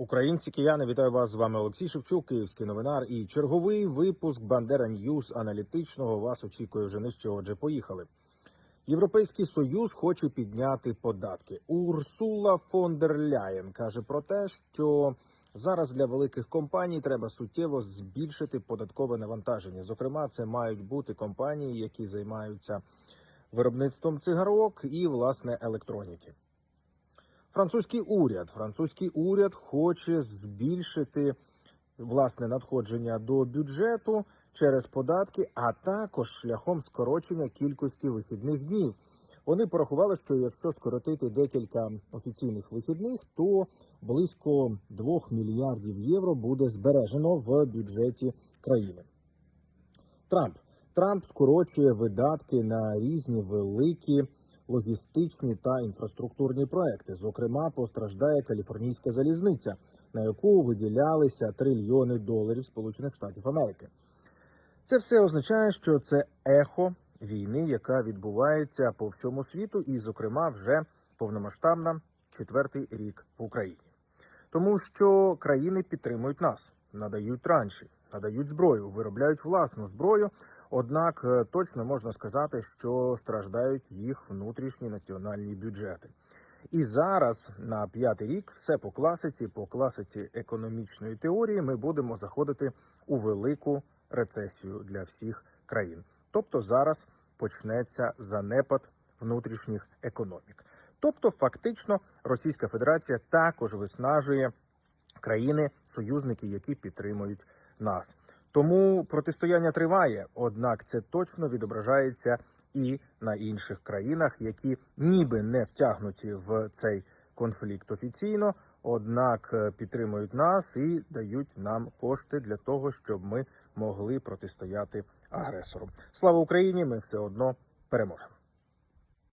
Українці, кияни, вітаю вас. З вами Олексій Шевчук, київський новинар. І черговий випуск Бандера Ньюз аналітичного вас очікує вже нижче. Отже, поїхали. Європейський союз хоче підняти податки. Урсула фон дер Ляєн каже про те, що зараз для великих компаній треба суттєво збільшити податкове навантаження. Зокрема, це мають бути компанії, які займаються виробництвом цигарок і власне електроніки. Французький уряд. Французький уряд хоче збільшити власне надходження до бюджету через податки, а також шляхом скорочення кількості вихідних днів. Вони порахували, що якщо скоротити декілька офіційних вихідних, то близько 2 мільярдів євро буде збережено в бюджеті країни. Трамп Трамп скорочує видатки на різні великі логістичні та інфраструктурні проекти. Зокрема, постраждає каліфорнійська залізниця, на яку виділялися трильйони доларів Сполучених Штатів Америки. Це все означає, що це ехо війни, яка відбувається по всьому світу, і, зокрема, вже повномасштабна четвертий рік в Україні, тому що країни підтримують нас, надають транші, надають зброю, виробляють власну зброю. Однак е, точно можна сказати, що страждають їх внутрішні національні бюджети. І зараз на п'ятий рік все по класиці, по класиці економічної теорії, ми будемо заходити у велику рецесію для всіх країн. Тобто зараз почнеться занепад внутрішніх економік. Тобто, фактично, Російська Федерація також виснажує країни-союзники, які підтримують нас. Тому протистояння триває, однак це точно відображається і на інших країнах, які ніби не втягнуті в цей конфлікт офіційно, однак е, підтримують нас і дають нам кошти для того, щоб ми могли протистояти агресору. Слава Україні! Ми все одно переможемо.